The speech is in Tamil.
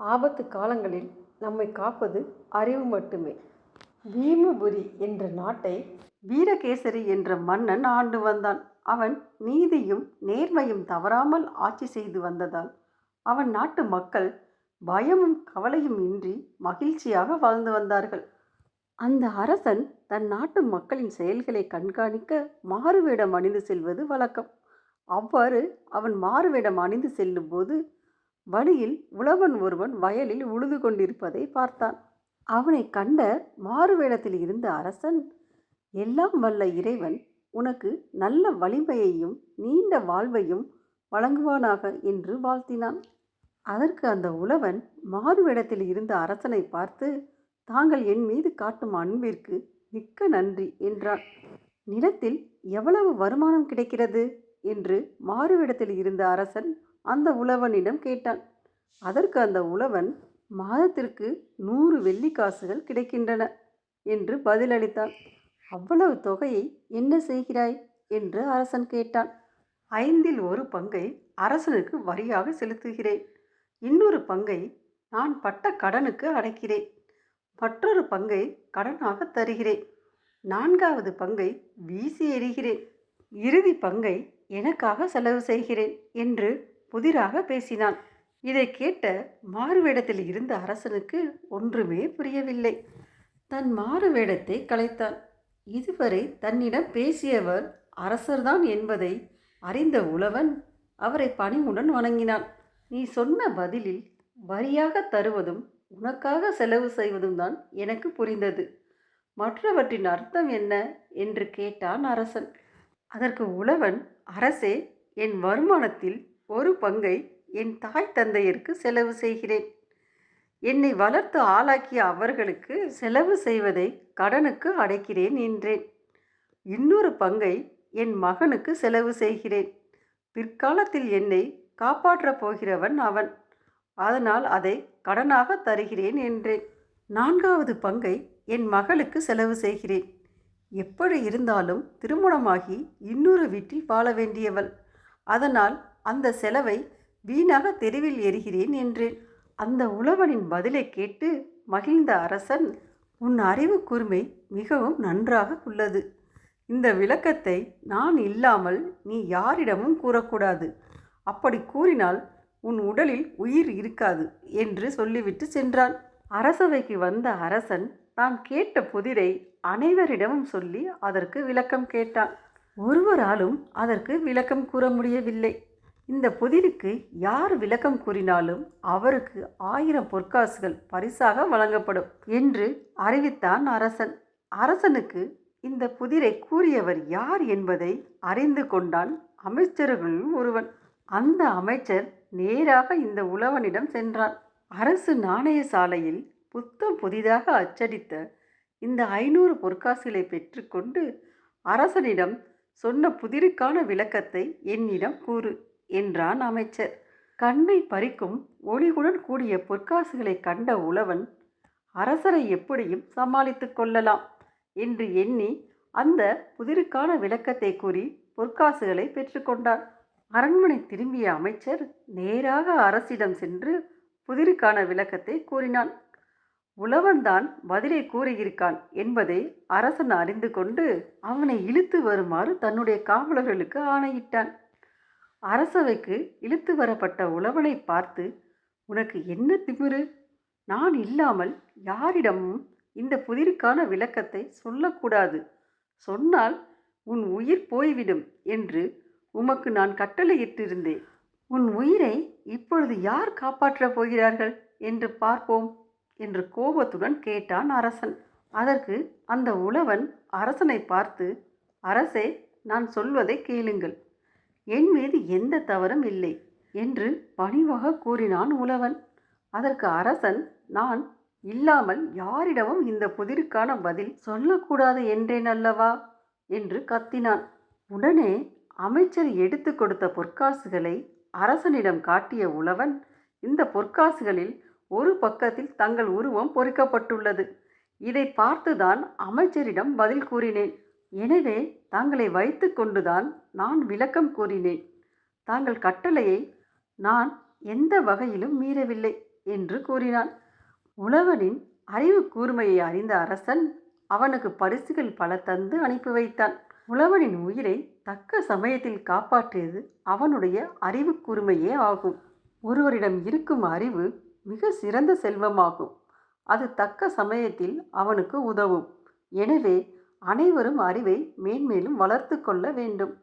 ஆபத்து காலங்களில் நம்மை காப்பது அறிவு மட்டுமே. பீமபுரி என்ற நாட்டை வீரகேசரி என்ற மன்னன் ஆண்டு வந்தான். அவன் நீதியும் நேர்மையும் தவறாமல் ஆட்சி செய்து வந்ததால் அவன் நாட்டு மக்கள் பயமும் கவலையும் இன்றி மகிழ்ச்சியாக வாழ்ந்து வந்தார்கள். அந்த அரசன் தன் நாட்டு மக்களின் செயல்களை கண்காணிக்க மாறுவேடம் அணிந்து செல்வது வழக்கம். அவ்வாறு அவன் மாறுவேடம் அணிந்து செல்லும்போது வழியில் உழவன் ஒருவன் வயலில் உழுது கொண்டிருப்பதை பார்த்தான். அவனை கண்ட மாறுவேடத்தில் இருந்த அரசன் எல்லாம் வல்ல இறைவன் உனக்கு நல்ல வலிமையையும் நீண்ட வாழ்வையும் வழங்குவானாக என்று வாழ்த்தினான். அதற்கு அந்த உழவன் மாறுவேடத்தில் இருந்த அரசனை பார்த்து தாங்கள் என் மீது காட்டும் அன்பிற்கு மிக்க நன்றி என்றான். நிலத்தில் எவ்வளவு வருமானம் கிடைக்கிறது? என்று மாறுவேடத்தில் இருந்த அரசன் அந்த உழவனிடம் கேட்டான் அதற்கு அந்த உழவன் மாதத்திற்கு நூறு வெள்ளி காசுகள் கிடைக்கின்றன என்று பதிலளித்தான் அவ்வளவு தொகையை என்ன செய்கிறாய்? என்று அரசன் கேட்டான். ஐந்தில் ஒரு பங்கை அரசனுக்கு வரியாக செலுத்துகிறேன். இன்னொரு பங்கை நான் பட்ட கடனுக்கு அடைக்கிறேன். மற்றொரு பங்கை கடனாக தருகிறேன். நான்காவது பங்கை வீசி எறிகிறேன். இறுதி பங்கை எனக்காக செலவு செய்கிறேன் என்று புதிராக பேசினான். இதை கேட்ட மாறுவேடத்தில் இருந்த அரசனுக்கு ஒன்றுமே புரியவில்லை. தன் மாறுவேடத்தை கலைத்தான். இதுவரை தன்னிடம் பேசியவர் அரசர்தான் என்பதை அறிந்த உழவன் அவரை பணிவுடன் வணங்கினான். நீ சொன்ன பதிலில் வரியாக தருவதும் உனக்காக செலவு செய்வதும் தான் எனக்கு புரிந்தது. மற்றவற்றின் அர்த்தம் என்ன என்று கேட்டான் அரசன். அதற்கு உழவன் அரசே என் வருமானத்தில் ஒரு பங்கை என் தாய் தந்தையருக்கு செலவு செய்கிறேன். என்னை வளர்த்து ஆளாக்கிய அவர்களுக்கு செலவு செய்வதை கடனுக்கு அடைக்கிறேன் என்றேன். இன்னொரு பங்கை என் மகனுக்கு செலவு செய்கிறேன். பிற்காலத்தில் என்னை காப்பாற்றப் போகிறவன் அவன். அதனால் அதை கடனாக தருகிறேன் என்றேன். நான்காவது பங்கை என் மகளுக்கு செலவு செய்கிறேன். எப்படி இருந்தாலும் திருமணமாகி இன்னொரு வீட்டில் வாழ வேண்டியவள். அதனால் அந்த செலவை வீணாக தெருவில் எறிகிறேன் என்றேன். அந்த உழவனின் பதிலை கேட்டு மகிழ்ந்த அரசன் உன் அறிவு கூர்மை மிகவும் நன்றாக உள்ளது. இந்த விளக்கத்தை நான் இல்லாமல் நீ யாரிடமும் கூறக்கூடாது. அப்படி கூறினால் உன் உடலில் உயிர் இருக்காது என்று சொல்லிவிட்டு சென்றான். அரசவைக்கு வந்த அரசன் தான் கேட்ட புதிரை அனைவரிடமும் சொல்லி அதற்கு விளக்கம் கேட்டான். ஒருவராலும் அதற்கு விளக்கம் கூற முடியவில்லை. இந்த புதிருக்கு யார் விளக்கம் கூறினாலும் அவருக்கு ஆயிரம் பொற்காசுகள் பரிசாக வழங்கப்படும் என்று அறிவித்தான் அரசன். அரசனுக்கு இந்த புதிரை கூறியவர் யார் என்பதை அறிந்து கொண்டான் அமைச்சர்களுள் ஒருவன். அந்த அமைச்சர் நேராக இந்த உழவனிடம் சென்றான். அரசு நாணய சாலையில் புத்தம் புதிதாக அச்சடித்த இந்த ஐநூறு பொற்காசுகளை பெற்றுக்கொண்டு அரசனிடம் சொன்ன புதிருக்கான விளக்கத்தை என்னிடம் கூறு. என்றான் அமைச்சர். கண்ணை பறிக்கும் ஒளிகுடன் கூடிய பொற்காசுகளை கண்ட உழவன் அரசரை எப்படியும் சமாளித்து கொள்ளலாம் என்று எண்ணி அந்த புதிருக்கான விளக்கத்தை கூறி பொற்காசுகளை பெற்றுக்கொண்டார் அரண்மனை திரும்பிய அமைச்சர் நேராக அரசிடம் சென்று புதிருக்கான விளக்கத்தை கூறினான். உழவன்தான் பதிலை கூறியிருக்கான் என்பதை அரசன் அறிந்து கொண்டு அவனை இழுத்து வருமாறு தன்னுடைய காவலர்களுக்கு ஆணையிட்டான். அரசவைக்கு இழுத்து வரப்பட்ட உழவனை பார்த்து உனக்கு என்ன திமிரு? நான் இல்லாமல் யாரிடமும் இந்த புதிருக்கான விளக்கத்தை சொல்லக்கூடாது. சொன்னால் உன் உயிர் போய்விடும் என்று உமக்கு நான் கட்டளையிட்டிருந்தேன். உன் உயிரை இப்பொழுது யார் காப்பாற்றப் போகிறார்கள் என்று பார்ப்போம் என்று கோபத்துடன் கேட்டான் அரசன். அதற்கு அந்த உழவன் அரசனை பார்த்து அரசே நான் சொல்வதை கேளுங்கள். என் மீது எந்த தவறும் இல்லை என்று பணிவாக கூறினான் உழவன். அதற்கு அரசன் நான் இல்லாமல் யாரிடமும் இந்த புதிருக்கான பதில் சொல்லக்கூடாது என்றேன் அல்லவா? என்று கத்தினான். உடனே அமைச்சர் எடுத்து கொடுத்த பொற்காசுகளை அரசனிடம் காட்டிய உழவன் இந்த பொற்காசுகளில் ஒரு பக்கத்தில் தங்கள் உருவம் பொறிக்கப்பட்டுள்ளது. இதை பார்த்துதான் அமைச்சரிடம் பதில் கூறினேன். எனவே தாங்களை வைத்து கொண்டுதான் நான் விளக்கம் கூறினேன். தாங்கள் கட்டளையை நான் எந்த வகையிலும் மீறவில்லை என்று கூறினான் உழவனின் அறிவு கூர்மையை அறிந்த அரசன் அவனுக்கு பரிசுகள் பல தந்து அனுப்பி வைத்தான். உழவனின் உயிரை தக்க சமயத்தில் காப்பாற்றியது அவனுடைய அறிவு கூர்மையே ஆகும். ஒருவரிடம் இருக்கும் அறிவு மிக சிறந்த செல்வமாகும். அது தக்க சமயத்தில் அவனுக்கு உதவும். எனவே அனைவரும் அறிவை மேன்மேலும் வளர்த்து கொள்ள வேண்டும்.